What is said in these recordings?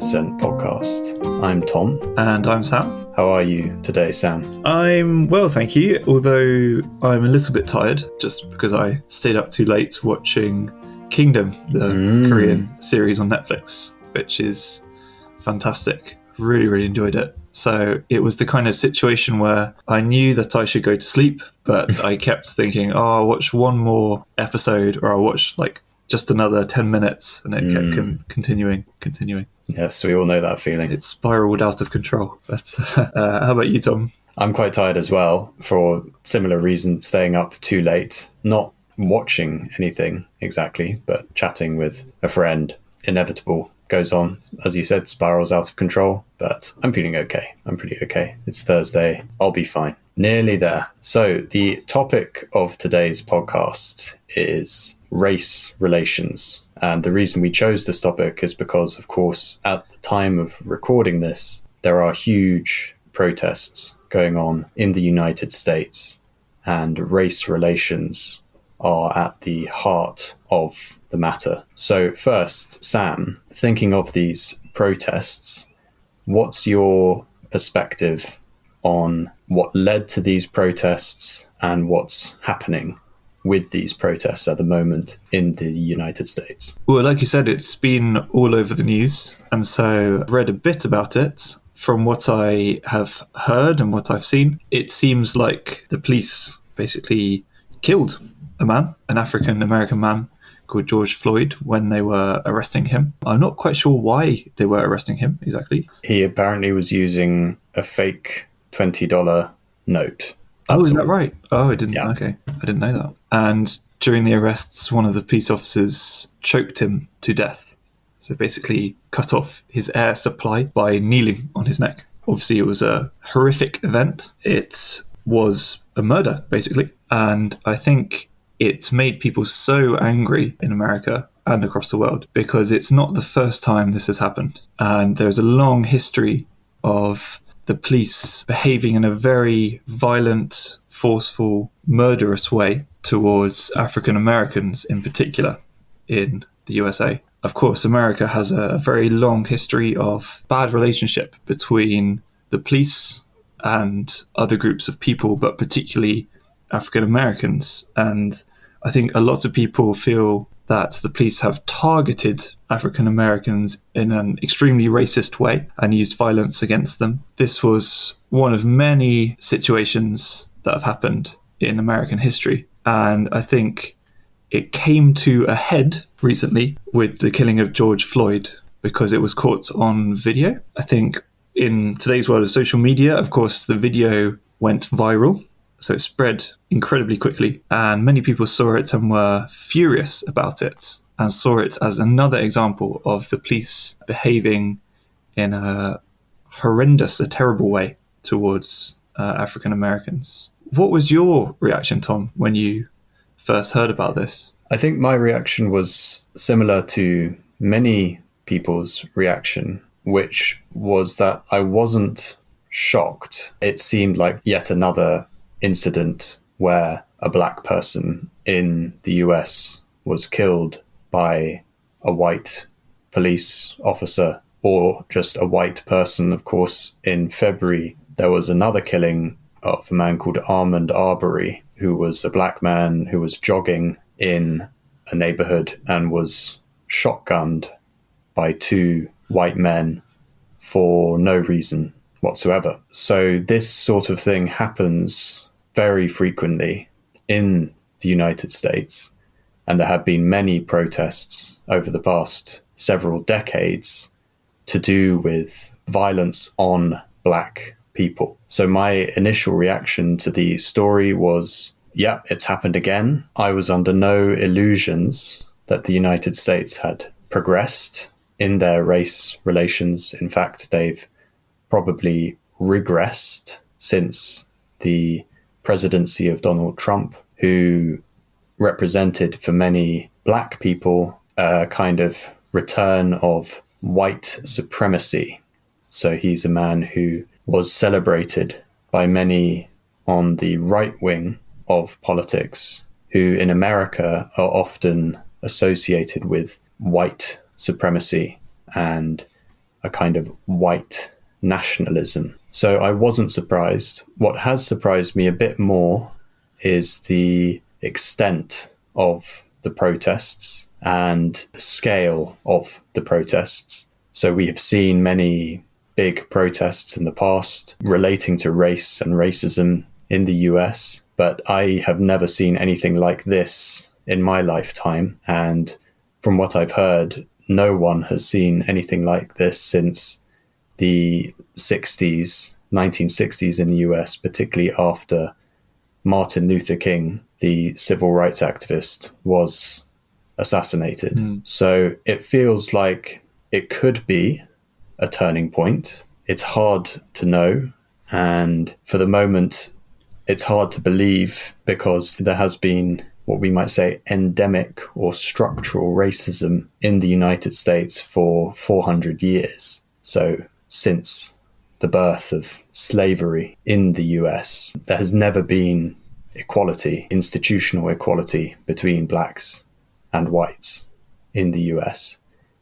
welcome to the BritScent podcast. I'm Tom. And I'm Sam. How are you today, Sam? I'm well, thank you, although I'm a little bit tired just because I stayed up too late watching Kingdom, the Mm. Korean series on Netflix, which is fantastic. Really, really enjoyed it. So it was the kind of situation where I knew that I should go to sleep, but I kept thinking, oh, I'll watch one more episode or I'll watch like just another 10 minutes. And it kept con- continuing, continuing. Yes, we all know that feeling. It spiraled out of control. But uh, how about you, Tom? I'm quite tired as well for similar reasons, staying up too late, not watching anything exactly, but chatting with a friend. Inevitable goes on, as you said, spirals out of control, but I'm feeling okay. I'm pretty okay. It's Thursday. I'll be fine. Nearly there. So, the topic of today's podcast is race relations. And the reason we chose this topic is because, of course, at the time of recording this, there are huge protests going on in the United States, and race relations are at the heart of the matter. So, first, Sam, thinking of these protests, what's your perspective on what led to these protests and what's happening with these protests at the moment in the United States? Well, like you said, it's been all over the news. And so I've read a bit about it. From what I have heard and what I've seen, it seems like the police basically killed a man, an African American man called George Floyd, when they were arresting him. I'm not quite sure why they were arresting him exactly. He apparently was using a fake $20 note. Oh, is that right? Oh, I didn't. Yeah. Okay, I didn't know that. And during the arrests, one of the police officers choked him to death. So basically, cut off his air supply by kneeling on his neck. Obviously, it was a horrific event. It was a murder, basically, and I think it's made people so angry in America and across the world because it's not the first time this has happened, and there's a long history of the police behaving in a very violent, forceful, murderous way towards African Americans in particular in the USA. Of course, America has a very long history of bad relationship between the police and other groups of people, but particularly African Americans. And I think a lot of people feel that the police have targeted African Americans in an extremely racist way and used violence against them. This was one of many situations that have happened in American history. And I think it came to a head recently with the killing of George Floyd because it was caught on video. I think in today's world of social media, of course, the video went viral. So it spread incredibly quickly, and many people saw it and were furious about it and saw it as another example of the police behaving in a horrendous, a terrible way towards uh, African Americans. What was your reaction, Tom, when you first heard about this? I think my reaction was similar to many people's reaction, which was that I wasn't shocked. It seemed like yet another incident where a black person in the US was killed by a white police officer or just a white person. Of course, in February, there was another killing of a man called Armand Arbery, who was a black man who was jogging in a neighborhood and was shotgunned by two white men for no reason whatsoever. So, this sort of thing happens very frequently in the United States, and there have been many protests over the past several decades to do with violence on black people. So, my initial reaction to the story was yeah, it's happened again. I was under no illusions that the United States had progressed in their race relations. In fact, they've probably regressed since the presidency of Donald Trump, who represented for many black people a kind of return of white supremacy. So he's a man who was celebrated by many on the right wing of politics, who in America are often associated with white supremacy and a kind of white nationalism. So I wasn't surprised. What has surprised me a bit more is the extent of the protests and the scale of the protests. So we have seen many big protests in the past relating to race and racism in the US, but I have never seen anything like this in my lifetime. And from what I've heard, no one has seen anything like this since the 60s, 1960s in the US, particularly after Martin Luther King, the civil rights activist, was assassinated. Mm. So it feels like it could be a turning point. It's hard to know. And for the moment, it's hard to believe because there has been what we might say endemic or structural racism in the United States for 400 years. So, since the birth of slavery in the US, there has never been equality, institutional equality between blacks and whites in the US,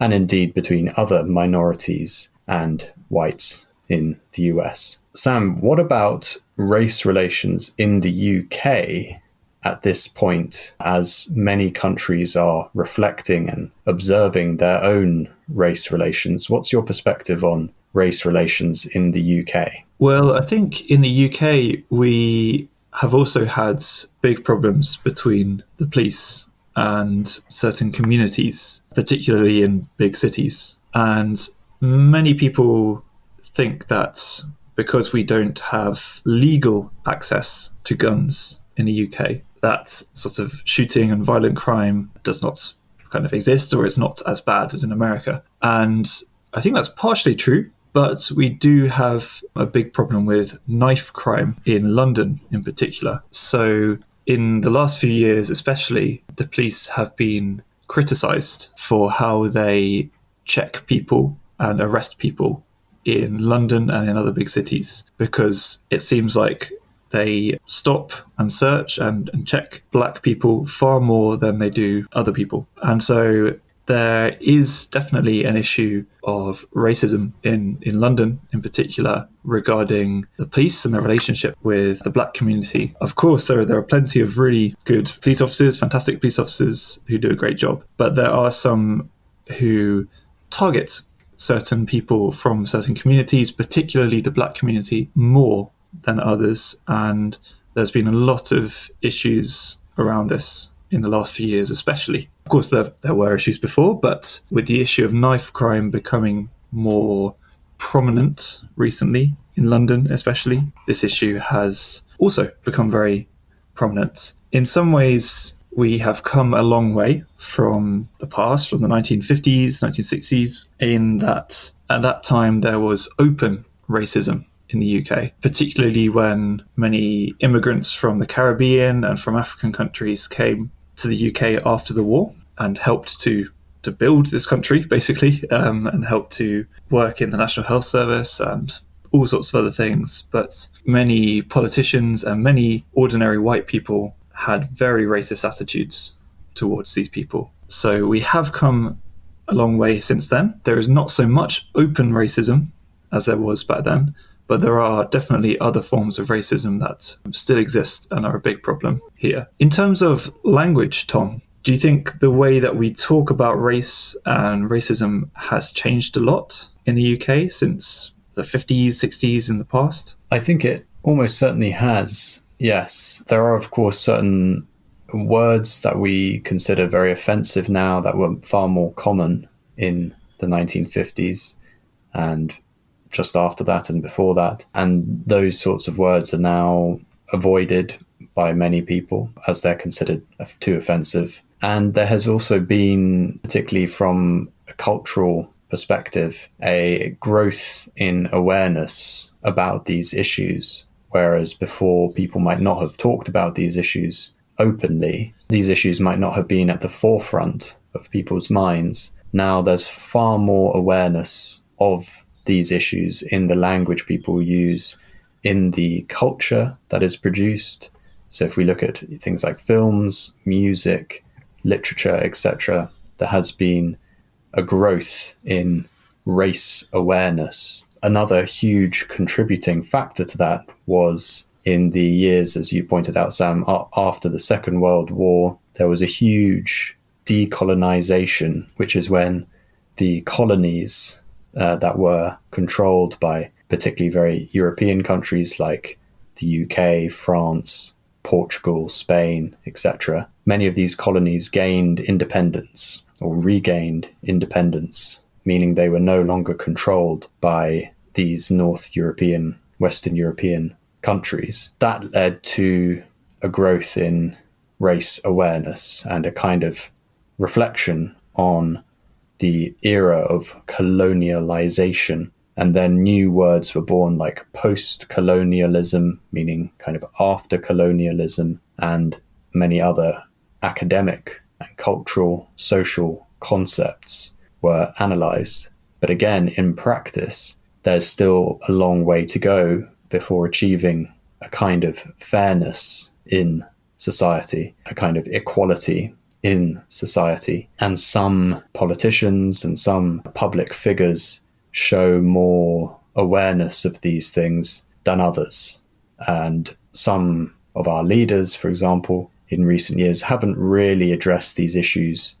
and indeed between other minorities and whites in the US. Sam, what about race relations in the UK at this point, as many countries are reflecting and observing their own race relations? What's your perspective on race relations in the UK? Well, I think in the UK, we have also had big problems between the police and certain communities, particularly in big cities. And many people think that because we don't have legal access to guns in the UK, that sort of shooting and violent crime does not kind of exist or it's not as bad as in America. And I think that's partially true, but we do have a big problem with knife crime in London in particular. So in the last few years, especially, the police have been criticized for how they check people and arrest people in London and in other big cities because it seems like they stop and search and, and check black people far more than they do other people. And so there is definitely an issue of racism in, in London, in particular, regarding the police and their relationship with the black community. Of course, there, there are plenty of really good police officers, fantastic police officers who do a great job, but there are some who target certain people from certain communities, particularly the black community, more than others. And there's been a lot of issues around this in the last few years, especially. Of course, there, there were issues before, but with the issue of knife crime becoming more prominent recently in London, especially, this issue has also become very prominent. In some ways, we have come a long way from the past, from the 1950s, 1960s, in that at that time there was open racism in the UK, particularly when many immigrants from the Caribbean and from African countries came to the UK after the war and helped to to build this country basically um, and helped to work in the National Health Service and all sorts of other things. But many politicians and many ordinary white people had very racist attitudes towards these people. So we have come a long way since then. There is not so much open racism as there was back then, but there are definitely other forms of racism that still exist and are a big problem here. In terms of language, Tom, do you think the way that we talk about race and racism has changed a lot in the UK since the 50s, 60s in the past? I think it almost certainly has. Yes. There are, of course, certain words that we consider very offensive now that were far more common in the 1950s and just after that and before that. And those sorts of words are now avoided by many people as they're considered too offensive. And there has also been, particularly from a cultural perspective, a growth in awareness about these issues. Whereas before, people might not have talked about these issues openly. These issues might not have been at the forefront of people's minds. Now there's far more awareness of these issues in the language people use, in the culture that is produced. So if we look at things like films, music, literature, etc., there has been a growth in race awareness. Another huge contributing factor to that was in the years, as you pointed out, Sam, after the Second World War, there was a huge decolonization, which is when the colonies uh, that were controlled by particularly very European countries like the UK, France, Portugal, Spain, etc., many of these colonies gained independence or regained independence, meaning they were no longer controlled by these North European, Western European countries. That led to a growth in race awareness and a kind of reflection on the era of colonialization. And then new words were born like post colonialism, meaning kind of after colonialism, and many other academic and cultural, social concepts were analyzed. But again, in practice, there's still a long way to go before achieving a kind of fairness in society, a kind of equality in society. And some politicians and some public figures show more awareness of these things than others. And some of our leaders, for example, in recent years haven't really addressed these issues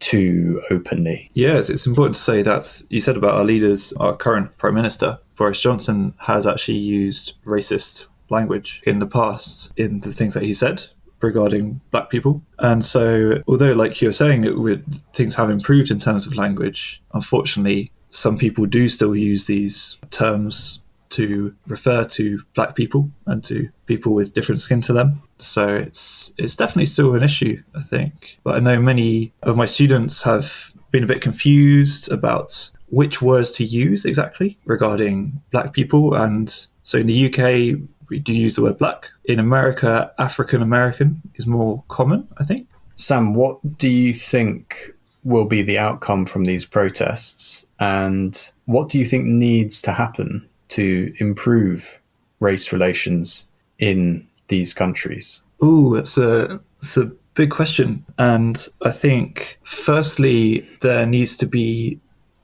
too openly. Yes, it's important to say that you said about our leaders, our current Prime Minister, Boris Johnson, has actually used racist language in the past in the things that he said regarding black people. And so, although, like you're saying, it, things have improved in terms of language, unfortunately, some people do still use these terms to refer to black people and to people with different skin to them. So it's it's definitely still an issue, I think. But I know many of my students have been a bit confused about which words to use exactly regarding black people. And so in the UK, we do use the word black. In America, African American is more common, I think. Sam, what do you think will be the outcome from these protests? And what do you think needs to happen to improve race relations in these countries? Oh, it's a it's a big question, and I think firstly there needs to be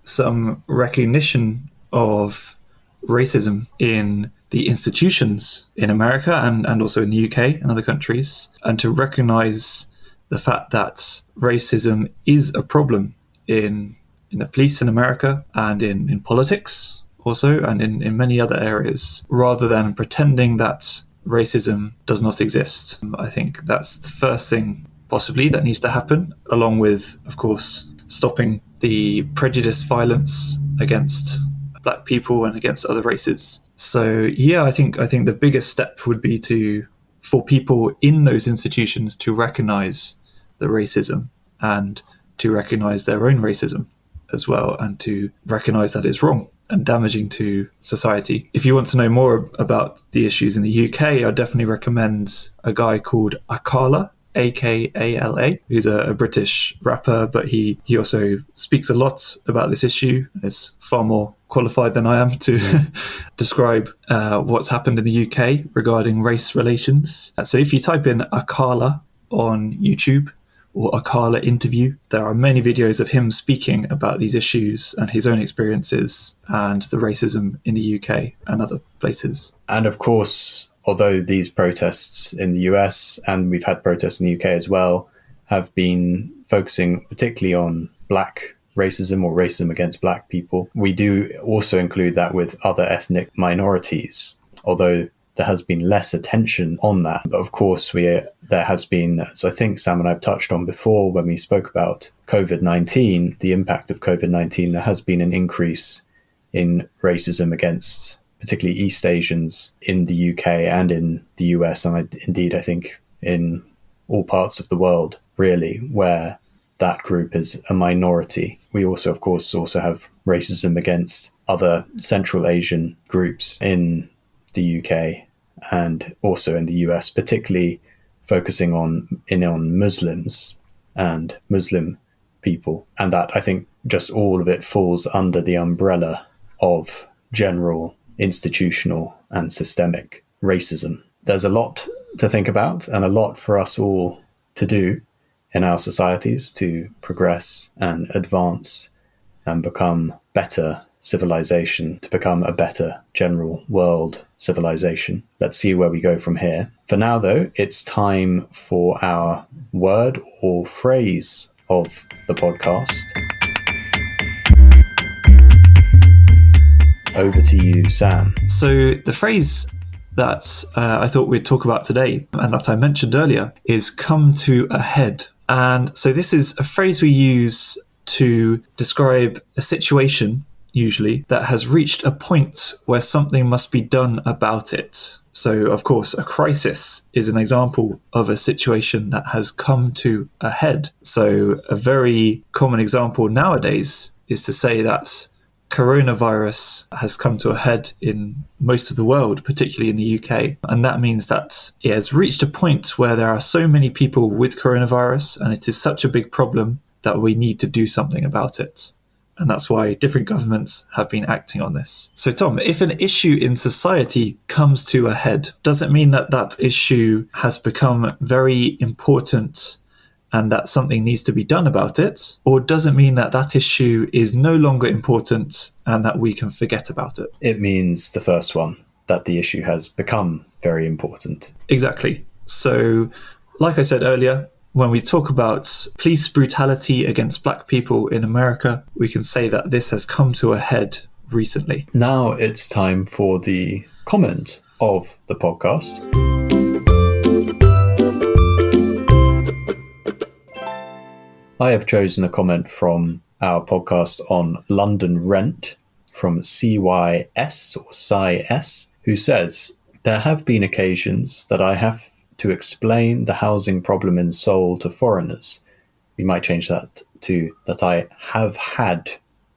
some recognition of racism in the institutions in America and, and also in the UK and other countries, and to recognize the fact that racism is a problem in in the police in America and in, in politics also, and in, in many other areas, rather than pretending that racism does not exist. I think that's the first thing possibly that needs to happen, along with, of course, stopping the prejudice violence against black people and against other races. So yeah, I think I think the biggest step would be to for people in those institutions to recognize the racism and to recognize their own racism as well and to recognize that it's wrong and damaging to society. If you want to know more about the issues in the UK, I definitely recommend a guy called Akala, A K A L A, who's a, a, British rapper, but he, he also speaks a lot about this issue. Is far more qualified than I am to describe uh, what's happened in the UK regarding race relations. So if you type in Akala on YouTube, or Akala interview. There are many videos of him speaking about these issues and his own experiences and the racism in the UK and other places. And of course, although these protests in the US and we've had protests in the UK as well have been focusing particularly on black racism or racism against black people, we do also include that with other ethnic minorities. Although there has been less attention on that. But of course, we there has been, as I think Sam and I've touched on before when we spoke about COVID 19, the impact of COVID 19, there has been an increase in racism against particularly East Asians in the UK and in the US, and I, indeed, I think in all parts of the world, really, where that group is a minority. We also, of course, also have racism against other Central Asian groups in the UK and also in the US, particularly focusing on in on Muslims and Muslim people, and that I think just all of it falls under the umbrella of general institutional and systemic racism. There's a lot to think about and a lot for us all to do in our societies to progress and advance and become better civilization, to become a better general world civilization. Let's see where we go from here. For now, though, it's time for our word or phrase of the podcast. Over to you, Sam. So, the phrase that uh, I thought we'd talk about today and that I mentioned earlier is come to a head. And so, this is a phrase we use to describe a situation, usually, that has reached a point where something must be done about it. So, of course, a crisis is an example of a situation that has come to a head. So, a very common example nowadays is to say that coronavirus has come to a head in most of the world, particularly in the UK. And that means that it has reached a point where there are so many people with coronavirus and it is such a big problem that we need to do something about it. And that's why different governments have been acting on this. So, Tom, if an issue in society comes to a head, does it mean that that issue has become very important and that something needs to be done about it? Or does it mean that that issue is no longer important and that we can forget about it? It means the first one, that the issue has become very important. Exactly. So, like I said earlier, when we talk about police brutality against black people in America, we can say that this has come to a head recently. Now it's time for the comment of the podcast. I have chosen a comment from our podcast on London rent from CYS or CYS, who says, There have been occasions that I have to explain the housing problem in Seoul to foreigners. We might change that to that I have had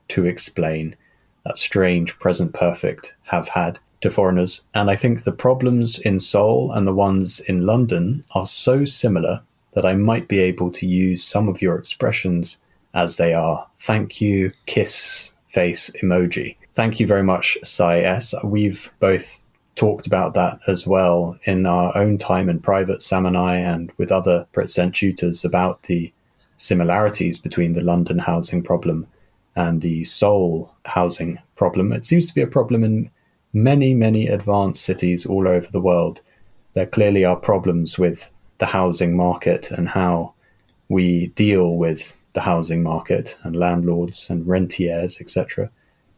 to explain that strange present perfect have had to foreigners. And I think the problems in Seoul and the ones in London are so similar that I might be able to use some of your expressions as they are. Thank you, kiss face emoji. Thank you very much, Sai S. We've both talked about that as well in our own time in private, Sam and I, and with other Brit tutors about the similarities between the London housing problem and the Seoul housing problem. It seems to be a problem in many, many advanced cities all over the world. There clearly are problems with the housing market and how we deal with the housing market and landlords and rentiers, etc.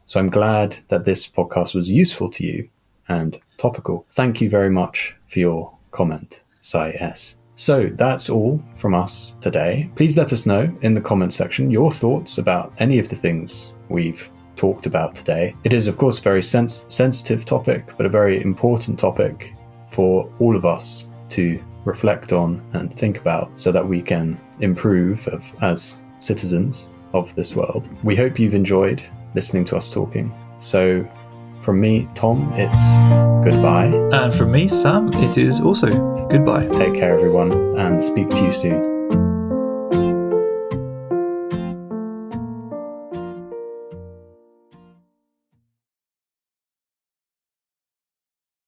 So I'm glad that this podcast was useful to you and topical. Thank you very much for your comment, Sai S. So that's all from us today. Please let us know in the comment section your thoughts about any of the things we've talked about today. It is, of course, a very sens- sensitive topic, but a very important topic for all of us to reflect on and think about so that we can improve of, as citizens of this world. We hope you've enjoyed listening to us talking. So, from me, Tom, it's goodbye. And from me, Sam, it is also goodbye. Take care, everyone, and speak to you soon.